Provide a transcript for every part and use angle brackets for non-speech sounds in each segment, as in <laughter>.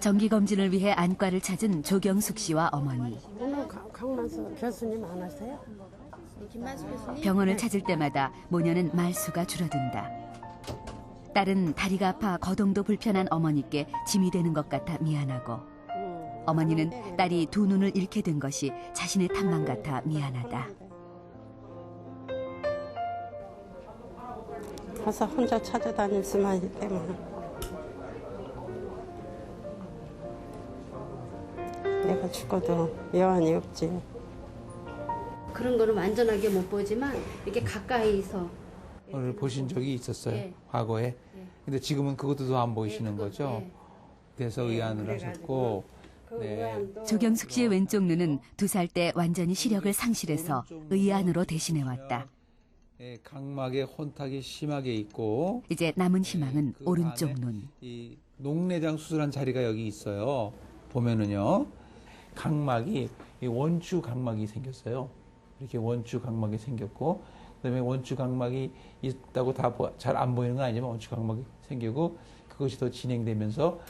정기 검진을 위해 안과를 찾은 조경숙 씨와 어머니. 강- 강만수 교수님 안 하세요? 병원을 찾을 때마다 모녀는 말수가 줄어든다. 딸은 다리가 아파 거동도 불편한 어머니께 짐이 되는 것 같아 미안하고 음. 어머니는 딸이 두 눈을 잃게 된 것이 자신의 탓만 같아 미안하다. 가서 혼자 찾아다닐 수만 있기 때문에 내가 죽어도 여한이 없지 그런 거는 완전하게 못 보지만 이렇게 가까이서 을 보신 적이 있었어요 예. 과거에 예. 근데 지금은 그것도 안 보이시는 그거, 거죠 예. 그래서 의안을 하셨고 그 네. 조경숙 씨의 왼쪽 눈은 두 살 때 완전히 시력을 상실해서 의안으로 대신해 왔다. 예, 각막에 혼탁이 심하게 있고 이제 남은 희망은 그 오른쪽 안에 눈. 이 녹내장 수술한 자리가 여기 있어요. 보면은요, 각막이 이 원추 각막이 생겼어요. 이렇게 원추 각막이 생겼고, 그다음에 원추 각막이 있다고 다 잘 안 보이는 건 아니지만 원추 각막이 생기고 그것이 더 진행되면서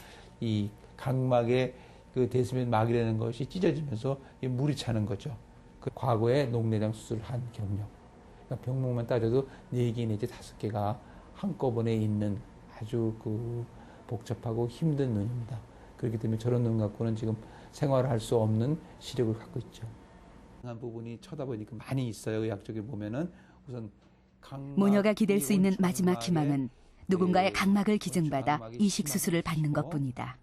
이 각막의 그 대수면 막이라는 것이 찢어지면서 이 물이 차는 거죠. 그 과거에 녹내장 수술한 경력. 그러니까 병목만 따져도 네 개 내지 다섯 개가 한꺼번에 있는 아주 그 복잡하고 힘든 눈입니다. 그렇기 때문에 저런 눈 갖고는 지금 생활을 할 수 없는 시력을 갖고 있죠. 한 부분이 쳐다보니까 많이 있어요. 의학적으로 보면은 우선 모녀가 기댈 수 있는 이 마지막 희망은 누군가의 각막을 기증받아 이식 수술을 받는 것뿐이다.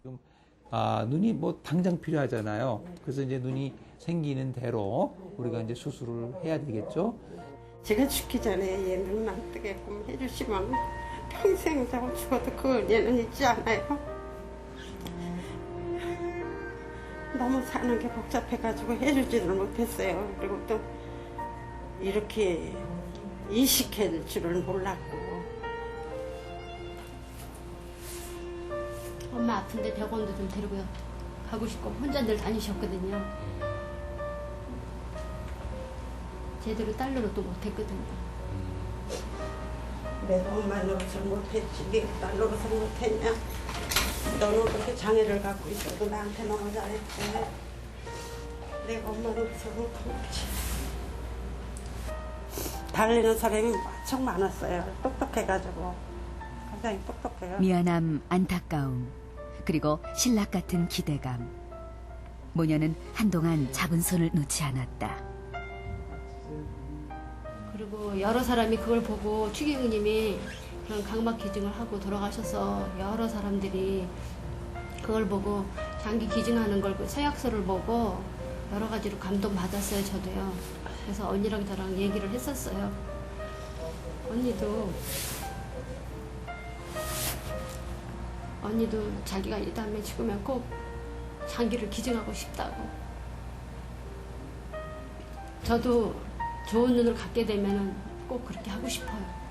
아, 눈이 뭐 당장 필요하잖아요. 그래서 이제 눈이 생기는 대로 우리가 이제 수술을 해야 되겠죠. 제가 죽기 전에 얘 눈만 뜨게끔 해주시면 평생 자고 죽어도 그 얘는 잊지 않아요 너무 사는 게 복잡해가지고 해주지를 못했어요. 그리고 또 이렇게 이식해줄 줄은 몰랐고. 엄마 아픈데 병원도 좀 데리고 가고 싶고 혼자 늘 다니셨거든요. 제대로 딸로도 또 못했거든요. 내가 엄마 노릇을 못했지. 네가 딸 노릇을 못했냐 너는 그렇게 장애를 갖고 있어도 나한테 너무 잘했지 내가 엄마 노릇을 못한 거지. 달리는 사람이 엄청 많았어요. 똑똑해가지고. 굉장히 똑똑해요. 미안함, 안타까움, 그리고 신락 같은 기대감. 모녀는 한동안 잡은 손을 놓지 않았다. 그리고 여러 사람이 그걸 보고 추기경님이 그런 각막 기증을 하고 돌아가셔서 여러 사람들이 그걸 보고 장기 기증하는 걸그 서약서를 보고 여러 가지로 감동 받았어요 저도요. 그래서 언니랑 저랑 얘기를 했었어요. 언니도 언니도 자기가 이 다음에 죽으면 꼭 장기를 기증하고 싶다고. 저도 좋은 눈을 갖게 되면 꼭 그렇게 하고 싶어요.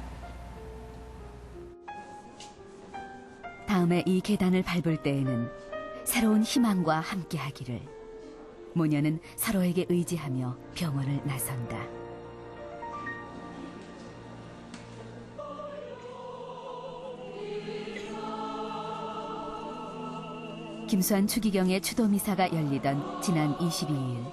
다음에 이 계단을 밟을 때에는 새로운 희망과 함께 하기를. 모녀는 서로에게 의지하며 병원을 나선다. 김수환 추기경의 추도 미사가 열리던 지난 22일.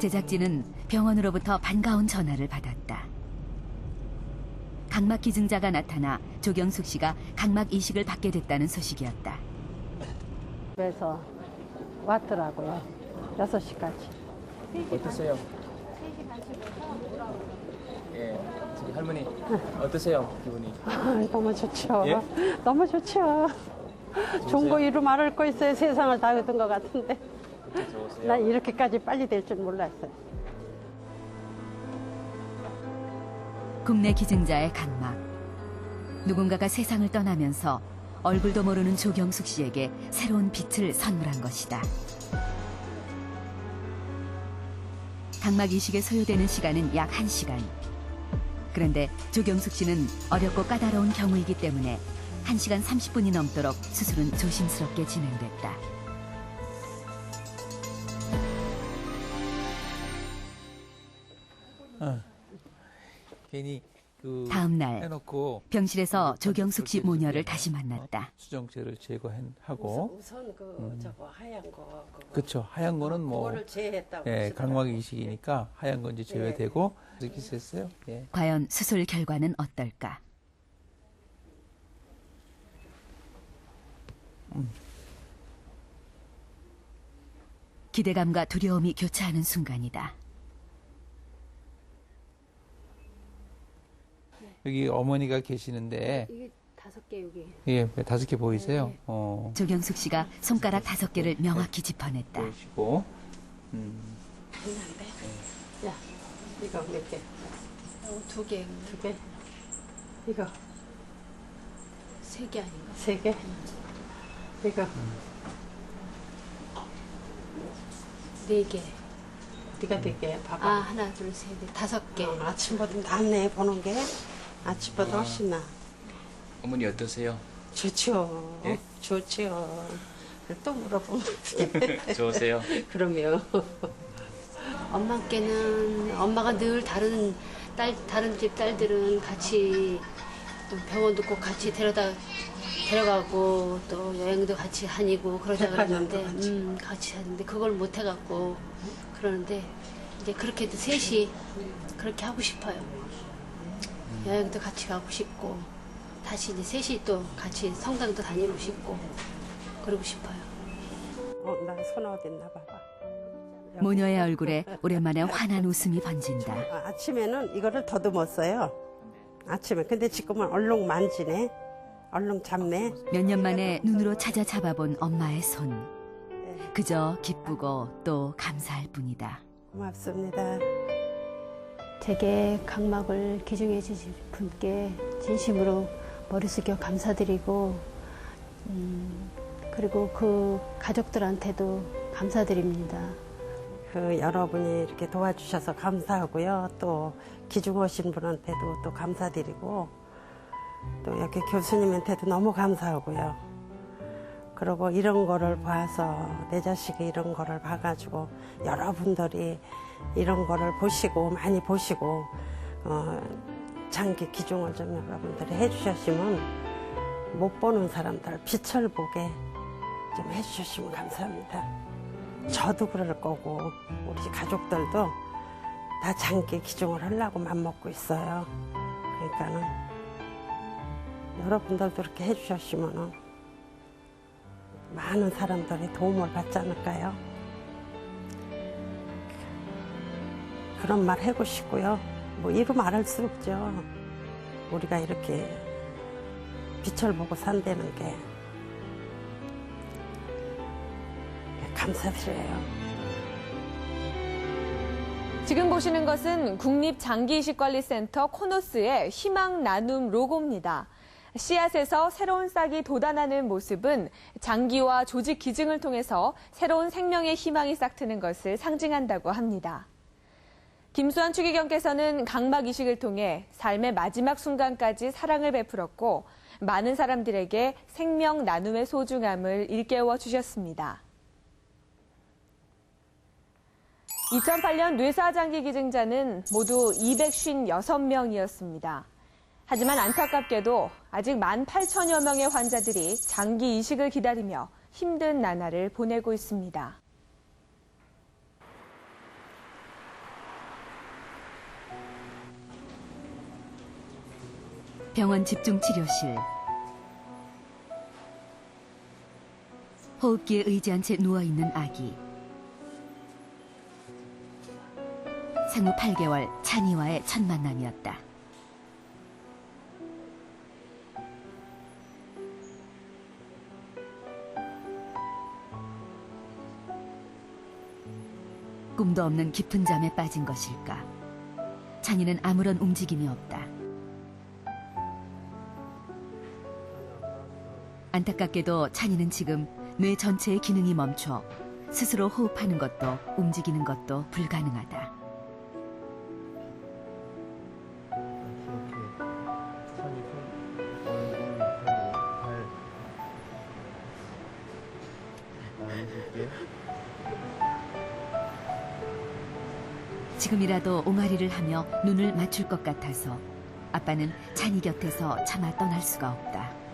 제작진은 병원으로부터 반가운 전화를 받았다. 각막 기증자가 나타나 조경숙 씨가 각막 이식을 받게 됐다는 소식이었다. 그래서 왔더라고요 6시까지 어떠세요? 예, 저기 할머니 어떠세요 기분이? 너무 좋죠 예? 너무 좋죠 좋은 거 이루 말할 거 있어요 세상을 다 얻은 것 같은데 좋으세요? 난 이렇게까지 빨리 될 줄 몰랐어요 국내 기증자의 각막. 누군가가 세상을 떠나면서 얼굴도 모르는 조경숙 씨에게 새로운 빛을 선물한 것이다. 각막 이식에 소요되는 시간은 약 1시간. 그런데 조경숙 씨는 어렵고 까다로운 경우이기 때문에 1시간 30분이 넘도록 수술은 조심스럽게 진행됐다. 괜히 그 다음 날 해놓고 병실에서 그 조경숙 씨 모녀를 해서 다시 그냥, 만났다. 어, 수정체를 제거하고 우선 그 음. 저거 하얀 거 그거. 그쵸 하얀 거는 뭐 그거를 제했다고. 예. 각막 이식이니까 하얀 건 이제 제외되고 이렇게 했어요. 예. 과연 수술 결과는 어떨까? 기대감과 두려움이 교차하는 순간이다. 여기 어머니가 계시는데 이게 다섯 개 여기. 예, 다섯 개 보이세요? 네. 어, 조경숙 씨가 손가락 다섯 개를 명확히 짚어냈다. 보이시고 음, 야, 이거 몇 개? 어, 두 개, 두 개? 이거 세 개 아닌가? 세 개? 이거 네 개. 네가 몇 개? 봐봐. 아 하나 둘 셋 넷 다섯 개. 어, 아침보다 낫네 보는 게 아침보다 훨씬 나. 어머니 어떠세요? 좋지요. 예? 좋지요. 또 물어보면 <laughs> 좋으세요? <laughs> 그러면 엄마께는 엄마가 늘 다른 딸 다른 집 딸들은 같이 또 병원도 꼭 같이 데려다 데려가고 또 여행도 같이 다니고 그러자 백화점도 그러는데 같이. 음 같이 하는데 그걸 못 해갖고 그러는데 이제 그렇게도 셋이 그렇게 하고 싶어요. 여행도 같이 가고 싶고 다시 이제 셋이 또 같이 성당도 다니고 싶고 그러고 싶어요. 어, 어딨나 봐봐. 여기. 모녀의 얼굴에 오랜만에 환한 웃음이 번진다. 아, 아침에는 이거를 더듬었어요. 아침에. 근데 지금은 얼룩 만지네. 얼룩 잡네. 몇 년 만에 눈으로 찾아 잡아본 엄마의 손. 네, 그저 기쁘고 또 감사할 뿐이다. 고맙습니다. 제게 각막을 기증해 주신 분께 진심으로 머리 숙여 감사드리고 음, 그리고 그 가족들한테도 감사드립니다. 그 여러분이 이렇게 도와주셔서 감사하고요. 또 기중 오신 분한테도 또 감사드리고 또 여기 교수님한테도 너무 감사하고요. 그리고 이런 거를 봐서 내 자식이 이런 거를 봐가지고 여러분들이 이런 거를 보시고 많이 보시고 어, 장기 기중을 좀 여러분들이 해주셨으면 못 보는 사람들 빛을 보게 좀 해주셨으면 감사합니다. 저도 그럴 거고 우리 가족들도 다 장기 기증을 하려고 맘먹고 있어요. 그러니까는 여러분들도 이렇게 해주셨으면은 많은 사람들이 도움을 받지 않을까요? 그런 말 하고 싶고요. 뭐 이루 말할 수 없죠. 우리가 이렇게 빛을 보고 산다는 게 감사드려요. 지금 보시는 것은 국립장기이식관리센터 코노스의 희망 나눔 로고입니다. 씨앗에서 새로운 싹이 돋아나는 모습은 장기와 조직 기증을 통해서 새로운 생명의 희망이 싹트는 것을 상징한다고 합니다. 김수환 추기경께서는 각막 이식을 통해 삶의 마지막 순간까지 사랑을 베풀었고 많은 사람들에게 생명 나눔의 소중함을 일깨워 주셨습니다. 2008년 뇌사장기 기증자는 모두 256명이었습니다. 하지만 안타깝게도 아직 1만 8천여 명의 환자들이 장기 이식을 기다리며 힘든 나날을 보내고 있습니다. 병원 집중치료실. 호흡기에 의지한 채 누워있는 아기. 생후 8개월 찬이와의 첫 만남이었다. 꿈도 없는 깊은 잠에 빠진 것일까? 찬이는 아무런 움직임이 없다. 안타깝게도 찬이는 지금 뇌 전체의 기능이 멈춰 스스로 호흡하는 것도 움직이는 것도 불가능하다. 지금이라도 옹알이를 하며 눈을 맞출 것 같아서 아빠는 찬이 곁에서 차마 떠날 수가 없다.